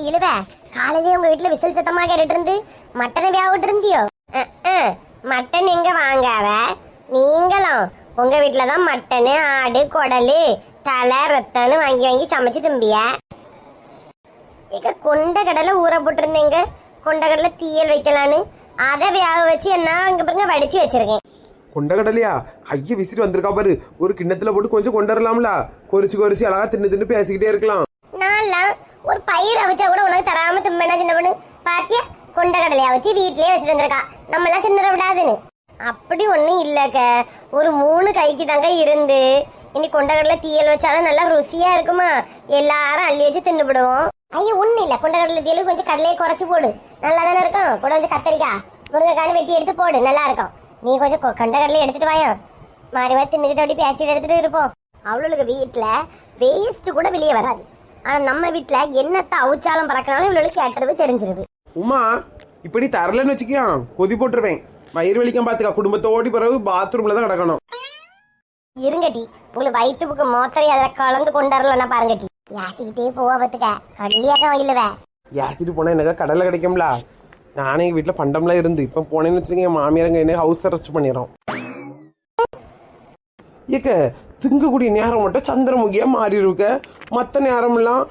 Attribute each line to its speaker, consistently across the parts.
Speaker 1: இழுவ காலையிலே உங்க வீட்டுல விசில் சத்தமா கேட்டுட்டு இருந்து மட்டனை வியாவிட்டு இருந்தியோ. மட்டன் எங்க வாங்காவ? நீங்களும் உங்க வீட்டுல தான் மட்டனு ஆடு குடலு தலை ரத்தம்னு வாங்கி வாங்கி சமைச்சு திம்பிய? இங்க கொண்ட கடலை ஊற போட்டிருந்தேங்க. கொண்ட கடலை தீயல் வைக்கலான்னு. அதை வேக வச்சு என்ன இங்க பாருங்க வடிச்சு வச்சிருக்கேன்.
Speaker 2: கொண்டக்கடலையா கையை விசிட்டு வந்திருக்கா பாரு. ஒரு கிண்ணத்துல போட்டு கொஞ்சம் கொண்டு வரலாம்ல. கொறிச்சு கொறிச்சு அழகா தின்னு தின்னு பேசிக்கிட்டே இருக்கலாம்.
Speaker 1: நான்லாம் ஒரு பயிர் அவிச்சா கூட உனக்கு தராம திம்பனா சின்ன பொண்ணு பாத்தியா? கொண்ட கடலையா வச்சு வீட்லயே வச்சுட்டு வந்திருக்கா. நம்ம எல்லாம் விடாதுன்னு. அப்படி ஒண்ணும் இல்லக்க. ஒரு மூணு கைக்கு தாங்க இருந்து. இனி கொண்டக்கடலை தீயல் வச்சாலும் நல்லா ருசியா இருக்குமா? எல்லாரும் அள்ளி வச்சு தின்னுபிடுவோம். ஐயோ ஒண்ணும் இல்ல. கொண்டக்கடலை தீயல் கொஞ்சம் கடலையை குறைச்சு போடு. நல்லா தானே இருக்கும்? கூட கொஞ்சம் கத்தரிக்காய் முருங்கைக்கானு வெட்டி எடுத்து போடு. நல்லா இருக்கும். நீ கொஞ்சம் கொ- கடலையை எடுத்துட்டு வாயா. மாறி மாறி தின்னுக்கிட்டு அப்படி பேசிட்டு எடுத்துட்டு இருப்போம். அவளுக்கு வீட்டில் வேஸ்ட்டு கூட வெளியே வராது. ஆனா நம்ம வீட்டுல என்னத்த அவுச்சாலும் பறக்கனாலும் இவளுக்கு கேட்டது தெரிஞ்சிருது.
Speaker 2: உமா இப்படி தரலன்னு வச்சுக்கியா? கொதி போட்டுருவேன். வயிறு வலிக்கம் பாத்துக்கா. குடும்பத்தோடி பிறகு பாத்ரூம்ல தான் கிடக்கணும்.
Speaker 1: இருங்கட்டி உங்களுக்கு வயிற்றுக்கு மோத்தரை அதில் கலந்து கொண்டாரலன்னா பாருங்கட்டி யாசிக்கிட்டே போவா பத்துக்க. கல்லியாக இல்லவ
Speaker 2: யாசிட்டு போனா எனக்கு கடலை கிடைக்கும்ல? நானே வீட்டுல பண்டம்லாம் இருந்து. இப்ப போனேன்னு வச்சுக்கோங்க என் மாமியாரங்க என்ன ஹவுஸ் அரெஸ்ட் பண்ணிடுறோம் ஏக்க திங்கக்கூடிய நேரம் மட்டும் சந்திரமுகியா மாறி இருக்க. மற்ற நேரம்லாம்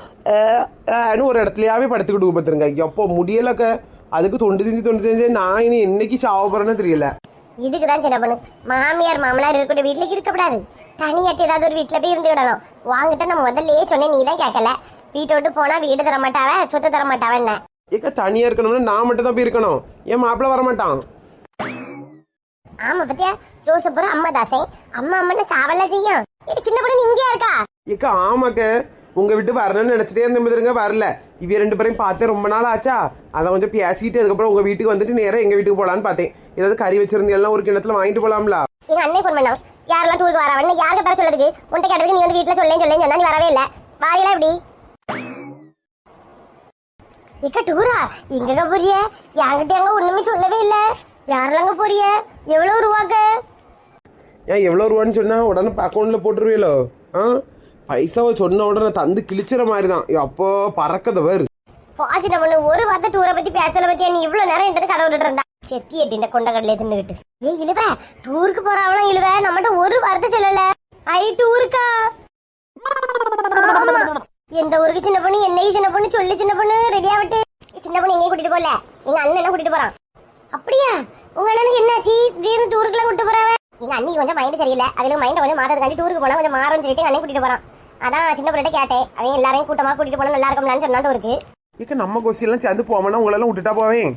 Speaker 2: ஒரு இடத்துலயாவே படுத்துக்கிட்டு பார்த்துருங்க எப்போ முடியலக்க அதுக்கு தொண்டு செஞ்சு தொண்டு செஞ்சு நான் இனி என்னைக்கு சாவ போறேன்னு தெரியல.
Speaker 1: இதுக்கு தான் சின்ன பொண்ணு. மாமியார் மாமனார் இருக்கக்கூடிய வீட்டில் இருக்கக்கூடாது. தனியாட்டு ஏதாவது ஒரு வீட்டில் போய் இருந்து விடணும். வாங்கிட்ட நான் முதல்லயே சொன்னேன் நீ தான் கேட்கல. வீட்டை விட்டு போனா வீடு தர மாட்டாவ சொத்து தர மாட்டாவ என்ன?
Speaker 2: ஏக்க தனியா இருக்கணும்னா நான் மட்டும் தான் போய் இருக்கணும். என் மாப்பிள்ள வர மாட்டான்
Speaker 1: ஆமா பத்தியா ஜோசப்புரம் அம்மா தாசே அம்மா அம்மன்னு சாவல்ல செய்யும். இது சின்ன பொண்ணு இங்கேயா இருக்கா?
Speaker 2: ஏக்க ஆமாக்க. உங்க விட்டு வரணும்னு நினைச்சிட்டே இருந்த மாதிரிங்க வரல. இவ ரெண்டு பேரையும் பார்த்தே ரொம்ப நாள் ஆச்சா? அதை கொஞ்சம் பேசிட்டு அதுக்கப்புறம் உங்க வீட்டுக்கு வந்துட்டு நேரா எங்க வீட்டுக்கு போலான்னு பார்த்தேன். ஏதாவது கறி வச்சிருந்தீங்கன்னா ஒரு கிணத்துல வாங்கிட்டு போலாம்ல?
Speaker 1: எங்க அண்ணே ஃபோன் பண்ணோம் யாரெல்லாம் டூருக்கு வரவன்னு யாருக்கு பேர சொல்லதுக்கு? உன்ட்ட கேட்டதுக்கு நீ வந்து வீட்டுல சொல்லேன்னு சொல்லேன்னு சொன்னா நீ வரவே இல்ல. வாரியெல்லாம் எப்படி? இக்க டூரா எங்கங்க போறிய? என்கிட்ட எங்க ஒண்ணுமே சொல்லவே இல்ல. யாரெல்லாம் போறிய? எவ்வளவு ரூபாக்கு
Speaker 2: ஏன் எவ்வளோ ரூபான்னு சொன்னா உடனே அக்கௌண்ட்ல போட்டுருவீங்களோ ஆ? பைசாவை சொன்ன உடனே தந்து கிழிச்சிற மாதிரி தான் அப்போ பறக்கத வேறு.
Speaker 1: பாசிட்ட பொண்ணு ஒரு வார்த்தை டூரை பத்தி பேசல பத்தியா? நீ இவ்வளவு நேரம் என்கிட்ட கதை விட்டுட்டு இருந்தா. செத்தி எட்டி இந்த கொண்ட கடலையை தின்னுகிட்டு ஏய் இழுவ. டூருக்கு போறாவளாம் இழுவ. நம்மகிட்ட ஒரு வார்த்தை சொல்லல. ஐ டூருக்கா. எந்த ஊருக்கு சின்ன பொண்ணு? என்னைக்கு சின்ன பொண்ணு? சொல்லு சின்ன பொண்ணு. ரெடியா விட்டு. சின்ன பொண்ணு எங்கேயும் கூட்டிட்டு போல எங்க அண்ணன் என்ன கூட்டிட்டு போறான்? அப்படியா? உங்க அண்ணனுக்கு என்னாச்சு? திடீர்னு டூருக்குலாம் கூட்டிட்டு போறாவ? எங்க அண்ணி கொஞ்சம் மைண்ட் சரியில்லை. அவளுக்கு மைண்ட் கொஞ்சம் மாறதுக்காண்டி டூருக்கு போனா கொஞ்சம் மாறும்னு சொல்லிட்டு அண்ணன் கூட்டிட்டு போறான். அதான் சின்ன பொண்ணு கேட்டேன். அவன் எல்லாரையும் கூட்டமா கூட்டிட்டு போனா நல்லா இருக்கும்லான்னு சொன்னான் டூருக்கு
Speaker 2: ஏக்க நம்ம கொஸ்டின்லாம் சேர்ந்து போவோம்னா உங்களெல்லாம் விட்டுட்டா போவேன்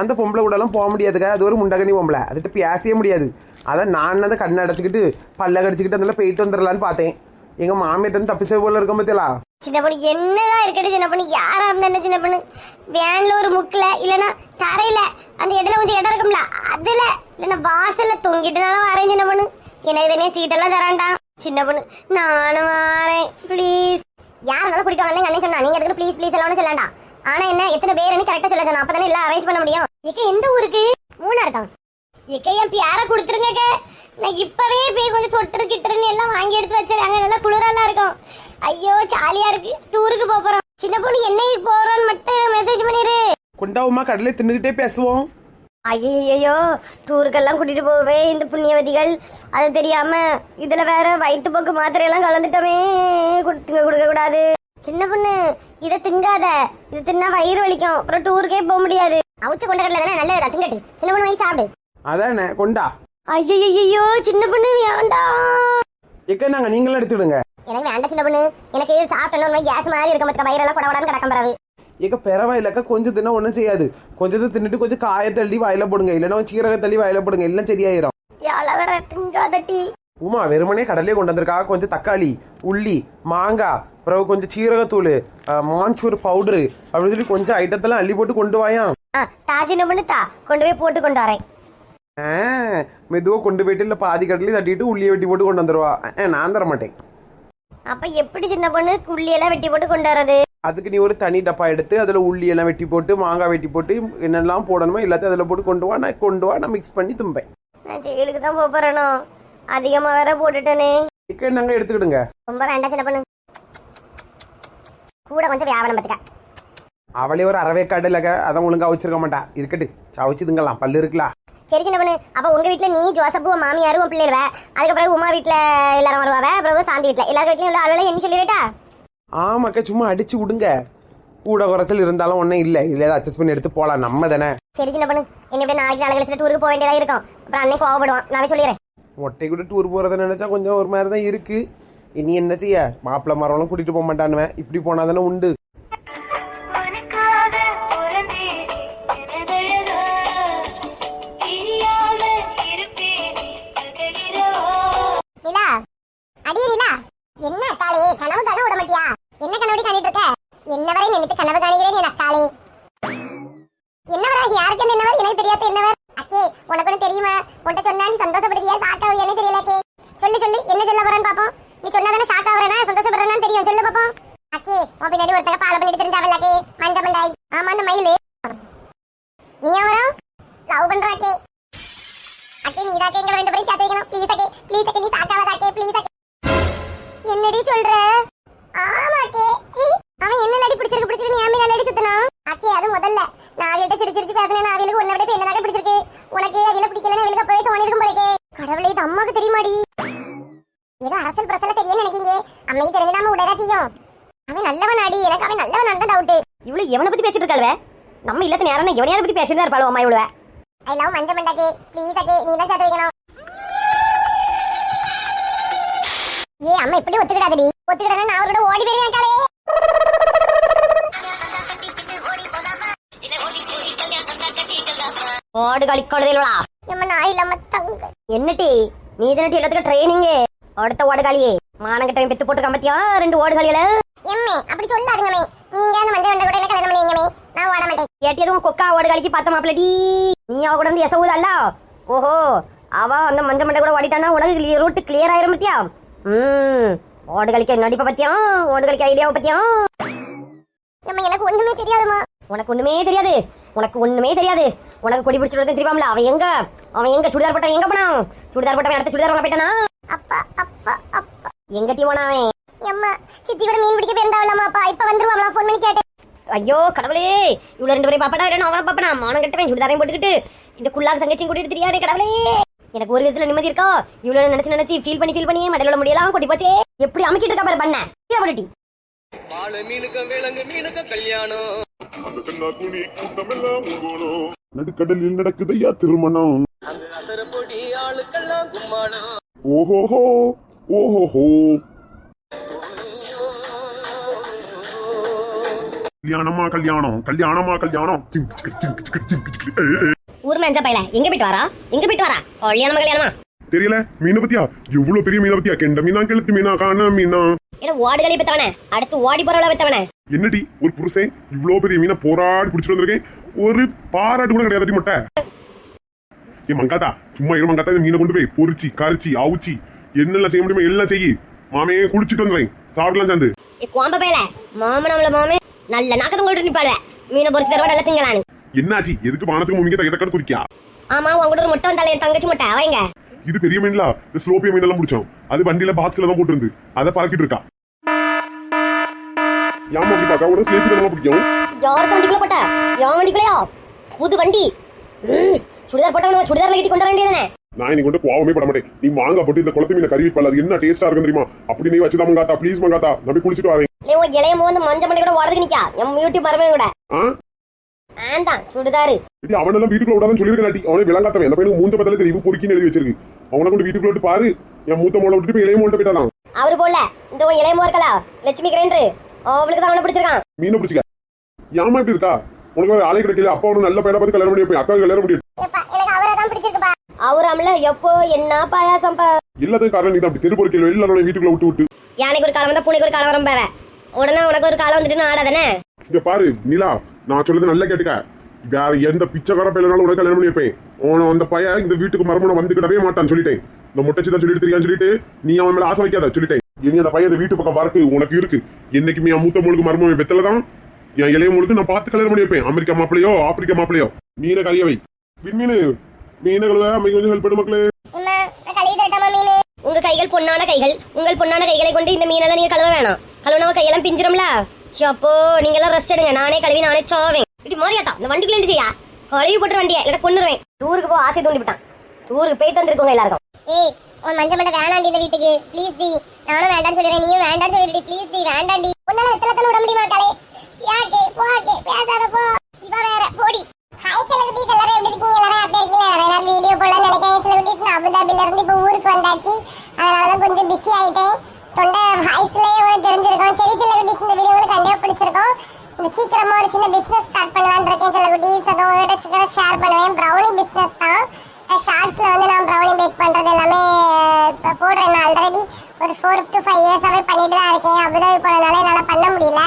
Speaker 2: அந்த பொம்பளை கூடலாம் போக முடியாதுங்க அது ஒரு முண்டகனி பொம்பளை. அதுகிட்ட பேசவே முடியாது. அதான் நான் அந்த கண்ணை அடைச்சிக்கிட்டு பல்ல கடிச்சிக்கிட்டு அதெல்லாம் போயிட்டு வந்துடலான்னு பார்த்தேன். எங்க மாமியிட்ட தப்பிச்ச போல இருக்க பத்தியலா?
Speaker 1: சின்ன பொண்ணு என்னதான் இருக்கட்டும் சின்ன பொண்ணு? யாரா இருந்தா என்ன சின்ன பொண்ணு? வேன்ல ஒரு முக்கில இல்லனா தரையில அந்த இடத்துல கொஞ்சம் இடம் இருக்கும்ல அதுல இல்லைன்னா வாசல்ல தொங்கிட்டுனாலும் வரேன் சின்ன பொண்ணு? எனக்கு தானே சீட்டெல்லாம் தரான்டா? சின்ன பொண்ணு நானும் வரேன் ப்ளீஸ் யார் வேணாலும் கூட்டிட்டு வாங்க அண்ணன் சொன்னா. நீங்க அதுக்கு ப்ளீஸ் ப்ளீஸ் எல்லாம் சொல்லாண்டா ஆனா என்ன எத்தனை பேருன்னு கரெக்டா சொல்ல சொன்னா. அப்பதானே எல்லாம் அரேஞ்ச் பண்ண முடியும். எக்க எந்த ஊருக்கு? மூணா இருக்கான் எக்க என் பியார கொடுத்துருங்க நான் இப்பவே போய் கொஞ்சம் சொட்டு கிட்டுருன்னு எல்லாம் வாங்கி எடுத்து வச்சிருக்காங்க. நல்லா குளிரெல்லாம் இருக்கும். ஐயோ ஜாலியா இருக்கு. டூருக்கு போப் போறோம். சின்ன பொண்ணு என்னைக்கு போறோம்னு மட்டும் மெசேஜ் பண்ணிரு.
Speaker 2: கொண்டாவுமா கடலை தின்னுக்கிட்டே பேசுவோம்.
Speaker 1: ஐயோ டூருக்கெல்லாம் கூட்டிட்டு போவே இந்த புண்ணியவதிகள். அது தெரியாம இதுல வேற வயிற்று போக்கு மாத்திரை எல்லாம் கலந்துட்டோமே. கொடுத்துங்க கொடுக்க கூடாது. சின்ன பொண்ணு இதை திங்காத. இது தின்னா வயிறு வலிக்கும். அப்புறம் டூருக்கே போக முடியாது. அவுச்ச கொண்ட கடல தானே நல்லதா திங்கட்டு. சின்ன பொண்ணு வாங்கி சாப்பிடு.
Speaker 2: அதானே கொண்டா?
Speaker 1: ஐயோ சின்ன பொண்ணு வேண்டாம்.
Speaker 2: எக்க நாங்க நீங்களும் எடுத்துடுங்க
Speaker 1: எனக்கு வேண்டாம் சின்ன பொண்ணு. எனக்கு சாப்பிட்டணும் கேஸ் மாதிரி இருக்க மத்த வயிறெல்லாம் குடவுடான்னு கிடக்கும் பிறகு.
Speaker 2: ஏக்க பெறவாயில்லக்கா கொஞ்சம் தின்னா ஒன்றும் செய்யாது. கொஞ்சத்தை தின்னுட்டு கொஞ்சம் காய தள்ளி வாயில போடுங்க. இல்லைன்னா சீரக தள்ளி வாயில போடுங்க. எல்லாம் சரியாயிரும்.
Speaker 1: எவ்வளவு திங்காதட்டி
Speaker 2: உமா வெறுமனே கடலையே கொண்டு வந்திருக்கா. கொஞ்சம் தக்காளி உள்ளி மாங்காய் அப்புறம் கொஞ்சம் சீரகத்தூள் அஹ், மாஞ்சூர் பவுடரு அப்படின்னு சொல்லி கொஞ்சம் ஐட்டத்தெல்லாம் அள்ளி போட்டு கொண்டு வாயாம்.
Speaker 1: ஆ தா சின்ன பொண்ணு தா கொண்டு போய் போட்டு கொண்டு வரேன்.
Speaker 2: மெதுவாக கொண்டு போயிட்டு இல்லை பாதி கடலையும் தட்டிட்டு உள்ளியை வெட்டி போட்டு கொண்டு வந்துருவா அஹ், நான் தர மாட்டேன்
Speaker 1: அப்ப எப்படி சின்ன பொண்ணு குள்ளியெல்லாம் வெட்டி போட்டு கொண்டு வரது
Speaker 2: அதுக்கு நீ ஒரு தனி டப்பா எடுத்து அதில் உள்ளி எல்லாம் வெட்டி போட்டு மாங்காய் வெட்டி போட்டு என்னெல்லாம் போடணுமோ எல்லாத்தையும் அதில் போட்டு கொண்டு வா நான் கொண்டு வா நான் மிக்ஸ் பண்ணி தும்பேன்
Speaker 1: நான் ஜெயிலுக்கு தான் போறேனோ அதிகமா வேற போட்டுட்டேனே
Speaker 2: சிக்கன் நாங்கள் எடுத்துக்கிடுங்க
Speaker 1: ரொம்ப வேண்டாம் சின்ன பொண்ணு கூட கொஞ்சம் வியாபாரம் பார்த்துக்க
Speaker 2: அவளே ஒரு அறவேக்காடு இல்லைக்க அதான் ஒழுங்கா வச்சிருக்க மாட்டா இருக்கட்டு சவச்சு திங்கலாம் பல்லு இருக்கலாம்
Speaker 1: சரி சின்ன பொண்ணு அப்ப உங்க வீட்ல நீ ஜோசப்பு உன் மாமியாரும் உன் பிள்ளைகள அதுக்கப்புறம் உமா வீட்ல எல்லாரும் வருவாவ அப்புறம் சாந்தி வீட்ல. எல்லா வீட்லயும் உள்ள ஆளுகளை என்ன சொல்லிடட்டா
Speaker 2: ஆமாக்கா சும்மா அடிச்சு விடுங்க. கூட குறைச்சல் இருந்தாலும் ஒன்றும் இல்லை. இதில் ஏதாவது அட்ஜஸ்ட் பண்ணி எடுத்து போகலாம் நம்ம தானே.
Speaker 1: சரி சின்ன பொண்ணு என்ன இப்படி நாளைக்கு நாளை கழிச்சு டூருக்கு போக வேண்டியதா இருக்கும். அப்புறம் அன்னைக்கு கோவப்படுவான். நான் சொல்லிடுறேன்.
Speaker 2: ஒட்டை கூட டூர் போகிறத நினச்சா கொஞ்சம் ஒரு மாதிரி தான் இருக்குது இனி என்ன செய்ய? மாப்பிள்ளை மரம்லாம் கூட்டிகிட்டு போக மாட்டானுவேன் இப்படி போனால் தானே உண்டு.
Speaker 1: உன்கிட்ட சொன்னா
Speaker 3: இருக்காளுவ நம்ம இல்லத்த நேரம் எவனையாவது பத்தி பேசிட்டு இருப்பாளோ அம்மா இவ்வளவு
Speaker 1: ஐ லவ் மஞ்ச மண்டாக்கே. ப்ளீஸ் அக்கே நீ தான் சேர்த்து வைக்கணும். ஏ அம்மா இப்படி ஒத்துக்கிடாதடி. ஒத்துக்கிடல நான் அவரோட ஓடி போயிருவேன் காலே
Speaker 3: ஓடு களிக்கொடுதலா
Speaker 1: நம்ம நாய் இல்லாம தங்க.
Speaker 3: என்னட்டி நீ தானட்டி எல்லாத்துக்கும் ட்ரைனிங் அடுத்த ஓடுகாலியே மானங்கிட்ட பெத்து போட்டு கம்பத்தியா ரெண்டு ஓடுகாலியில
Speaker 1: எம்மே அப்படி சொல்லாதுங்கமே நீங்க அந்த மஞ்சள் வண்டை கூட என்ன கல்யாணம் பண்ணுவீங்கமே நான் ஓட மாட்டேன்.
Speaker 3: ஏட்டி எதுவும் கொக்கா ஓடுகாலிக்கு பார்த்த மாப்பிள்ளடி நீ அவ கூட வந்து எசவுது அல்ல? ஓஹோ அவ அந்த மஞ்சள் மண்டை கூட ஓடிட்டானா உனக்கு ரூட் கிளியர் ஆயிரும் பத்தியா? ம். ஓடுகளிக்க நடிப்பை பத்தியா? ஓடுகளிக்க ஐடியாவை பத்தியா?
Speaker 1: நம்ம எனக்கு ஒண்ணுமே தெரியாதுமா
Speaker 3: உனக்கு ஒண்ணுமே தெரியாது. உனக்கு ஒண்ணுமே தெரியாது. உனக்கு கொடி பிடிச்சிட்டு தெரியுமாம்ல? அவன் எங்க? அவன் எங்க? சுடிதார் போட்டவன் எங்க போனான்? சுடிதார் போட்டவன் அடுத்த சுடிதார் வாங்க போயிட்டானா?
Speaker 1: அப்பா அப்பா அப்பா.
Speaker 3: எங்க டீ போனா அவன்?
Speaker 1: எம்மா சித்தி கூட மீன் பிடிக்க போயிருந்தாவலாமா அப்பா இப்ப வந்துருவாங்களா ஃபோன் பண்ணி கேட்டேன்.
Speaker 3: ஐயோ கடவுளே இவ்வளவு ரெண்டு பேரையும் பாப்படா இல்லைன்னா அவனை பாப்பனா மானம் கட்டவன் சுடிதாரையும் போட்டுக்கிட்டு. இந்த குள்ளாக தங்கச்சியும் கூட்டிட்டு தெரியாதே கடவுளே. எனக்கு ஒரு விதத்துல நிம்மதி இருக்கா? இவ்வளவு நினைச்சு நினைச்சு ஃபீல் பண்ணி ஃபீல் பண்ணி மடையில முடியலாம் கொட்டி போச்சே. எப்படி அமைக்கிட்டு இருக்கா பாரு பண்ண.
Speaker 4: போகணும் நடுக்கடலில் நடக்குதையா திருமணம்? ஓஹோஹோ ஓஹோஹோ. கல்யாணமா கல்யாணம்? கல்யாணமா கல்யாணம்.
Speaker 3: ஊர் மேஞ்சா பையல எங்க போயிட்டு வரா? எங்க போயிட்டு வரா? கல்யாணமா கல்யாணமா?
Speaker 4: தெரியல. மீனை பத்தியா எவ்வளவு பெரிய மீனை பத்தியா கெண்ட மீனா கெளுத்து மீனா காண மீனா?
Speaker 3: ஏன்னா ஓடுகளை பெத்தவனே. அடுத்து ஓடி போறவள பெத்தவனே.
Speaker 4: என்னடி? ஒரு புருஷன் இவ்வளவு பெரிய மீனை போராடி பிடிச்சிட்டு வந்திருக்கேன். ஒரு பாராட்டு கூட கிடையாது மொட்டை. ஏ மங்காத்தா சும்மா இரு மங்காத்தா மீனை கொண்டு போய் பொரிச்சு கரிச்சு அவுச்சி. என்னெல்லாம் செய்ய முடியுமோ எல்லாம் செய்யி. மாமையே குளிச்சுட்டு வந்துடுறேன் சாப்பிடலாம் சேர்ந்து
Speaker 3: மாமனவள மாமே. நல்ல நாக்கத்தம் கொண்டு நிப்பாளுவ மீனை பொரிச்சு தருவா நல்லா திங்கலான்னு
Speaker 4: என்னாச்சு? எதுக்கு பானத்துக்கு முமிங்க தக்க தக்கன்னு குதிக்கா
Speaker 3: ஆமா உங்ககிட்ட ஒரு முட்டை வந்தாலே தங்கச்சி முட்டை. அவங்க
Speaker 4: இது பெரிய மீன்லா? இந்த ஸ்லோப்பிய மீன் எல்லாம் முடிச்சோம். அது வண்டியில பாக்ஸ்ல தான் போட்டு இருந்து அதை பறக்கிட்டு இருக்கா. ஏமா அப்படி பார்க்க? உடனே ஸ்லேப்பி தான் பிடிக்கும்?
Speaker 3: யாருக்கு வண்டிக்குள்ள போட்ட? என் வண்டிக்குள்ளயா? புது வண்டி. சுடிதார் போட்டவன சுடிதார்ல கட்டி கொண்டு வர வேண்டியதானே
Speaker 4: நான் இன்னைக்கு கொண்டு கோவமே பட மாட்டேன். நீ மாங்கா போட்டு இந்த குளத்து மீனை கறி அது என்ன டேஸ்டா இருக்கும் தெரியுமா? அப்படி நீ வச்சுதான் மங்காத்தா ப்ளீஸ் மங்காத்தா. போய் குளிச்சுட்டு வரேன்.
Speaker 3: இளைய வந்து மஞ்ச மண்டை கூட ஓடுறதுக்கு நிக்கா. என் யூடியூப் வரவே கூட.
Speaker 4: ஆ?
Speaker 3: ஆண்டான் சுடிதாரு.
Speaker 4: இது அவனெல்லாம் வீட்டுக்குள்ள விடாதுன்னு சொல்லிருக்க நாட்டி அவனே விளங்காத்தவன். அந்த பையனுக்கு மூஞ்ச பத்தல தெரியும். பொறுக்கின்னு எழுதி வச்சிருக்கு. அவனை கொண்டு வீட்டுக்குள்ள விட்டு பாரு. என் மூத்த மோளை விட்டுட்டு போய் இளைய மோள்கிட்ட போயிட்டான்
Speaker 3: அவரு போல. இந்த உன் இளையமோ இருக்கலா. லட்சுமி கிரைண்டர் அவளுக்கு தான் அவனை பிடிச்சிருக்கான்.
Speaker 4: மீனை பிடிச்சிக்க. ஏமா இப்படி இருக்கா? உனக்கு வேற ஆளே கிடைக்கல. அப்பா அவனு நல்ல பையனை பார்த்து கல்யாணம் பண்ணி வைப்பேன். அக்கா கல்யாணம் பண்ணி வைப்பேன்.
Speaker 1: ஏப்பா எனக்கு அவரை தான் பிடிச்சிருக்குப்பா.
Speaker 3: அவரு அம்ல எப்போ என்ன பாயாசம் பா
Speaker 4: எல்லாத்துக்கும் காரணம் நீ தான் அப்படி தெரு பொறுக்கல எல்லாரும் வீட்டுக்குள்ள விட்டு விட்டு.
Speaker 3: யானைக்கு ஒரு காலம் வந்தா பூனைக்கு ஒரு காலம் வரும் பாவ உடனே உனக்கு ஒரு காலம் வந்துட்டு நான் ஆடாதானே?
Speaker 4: இங்க பாரு நிலா நான் சொல்றது நல்லா கேட்டுக்க. வேற எந்த பிச்சைக்கார பையனாலும் உனக்கு கல்யாணம் பண்ணி வைப்பேன் அவன அந்த பையன் இந்த வீட்டுக்கு மறுமணம் வந்துக்கிடவே மாட்டான்னு சொல்லிட்டேன். இந்த முட்டைச்சி தான் சொல்லிட்டு தெரியான்னு சொல்லிட்டு நீ அவன் மேல ஆசை வைக்காத சொல்லிட்டேன். இனி அந்த பையன் வீட்டு பக்கம் வரக்கு உனக்கு இருக்கு. என்னைக்குமே என் மூத்த மூலுக்கு மருமகன் வெத்தல தான். என் இளைய மூலுக்கு நான் பார்த்து கல்யாணம் பண்ணி வைப்பேன் அமெரிக்கா மாப்பிளையோ ஆப்பிரிக்கா மாப்பிளையோ மீனை கறிய வை. விண்மீனு மீனை. கழுவ அம்மைக்கு கொஞ்சம் ஹெல்ப் பண்ணு மக்களே.
Speaker 3: உங்க கைகள் பொன்னான கைகள். உங்கள் பொன்னான கைகளை கொண்டு இந்த மீனெல்லாம் நீங்க கழுவ வேணாம். கழுவுனவ கையெல்லாம் பிஞ்சிரும்ல? அப்போ நீங்க எல்லாம் ரெஸ்ட் எடுங்க. நானே கழுவி நானே சோவேன். இப்படி மோரியாத்தா இந்த வண்டிக்குள்ள என்ன செய்யா கழுவி போட்டு வண்டியை இல்லை கொண்டுருவேன் டூருக்கு போக ஆசை தூண்டி விட்டான். டூருக்கு போயிட்டு வந்திருக்கோங்க எல்லாருக்கும்.
Speaker 1: ஏய் உன் மஞ்ச மண்டை வேணாண்டி இந்த வீட்டுக்கு. ப்ளீஸ் டி நானும் வேண்டாம்னு சொல்லிடுறேன். நீயும் வேண்டாம்னு சொல்லிடு ப்ளீஸ் டி வேண்டாண்டி உன்னால வித்தலத்தன விட முடியுமா காலே யாக்கே போக்கே பேசாத போ. இவ வேற போடி. ஹாய் செலிபிரிட்டிஸ் எல்லாரும் எப்படி இருக்கீங்க? எல்லாரும் ஹாப்பியா இருக்கீங்களா? எல்லாரும் வீடியோ போடலாம் நினைக்கிறேன் செலிபிரிட்டிஸ் நான் அபுதாபில இருந்து இப்போ ஊருக்கு வந்தாச்சு. அதனால தான் கொஞ்சம் பிஸி ஆயிட்டேன். தொண்டை வாய்ஸ்லயே தெரிஞ்சிருக்கும். சரி செலிபிரிட்டிஸ் இந்த வீடியோ கண்டிப்பாக பிடிச்சிருக்கும். இந்த சீக்கிரமா ஒரு சின்ன பிசினஸ் ஸ்டார்ட் பண்ணலான்னு இருக்கேன் செலிபிரிட்டிஸ் அதை உங்ககிட்ட சீக்கிரம் ஷேர் பண்ணுவேன். ப்ரௌனி பிசினஸ் தான். ஷார்ட்ஸில் வந்து நான் ப்ரௌனி பேக் பண்ணுறது எல்லாமே இப்போ போடுறேன். நான் ஆல்ரெடி ஒரு ஃபோர் டு ஃபைவ் இயர்ஸாகவே பண்ணிட்டு தான் இருக்கேன். அபுதாபி போனதுனால என்னால் பண்ண முடியல.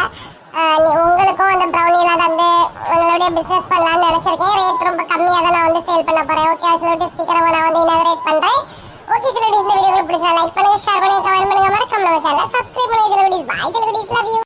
Speaker 1: உங்களுக்கும் அந்த ப்ரௌனியில் வந்து உங்களுடைய பிஸ்னஸ் பண்ணலாம்னு நினச்சிருக்கேன். ரேட் ரொம்ப கம்மியாக தான் நான் வந்து சேல் பண்ண போகிறேன் ஓகே சொல்லிட்டு சீக்கிரமாக நான் வந்து இனாகிரேட் பண்ணுறேன் ஓகே சொல்லிட்டு இந்த வீடியோ பிடிச்சா லைக் பண்ணுங்க ஷேர் பண்ணுங்க கமெண்ட் பண்ணுங்க மறக்காம நம்ம சேனலை சப்ஸ்கிரைப் பண்ணுங்க சொல்லிட்டு பாய் சொல்லிட்டு லவ் யூ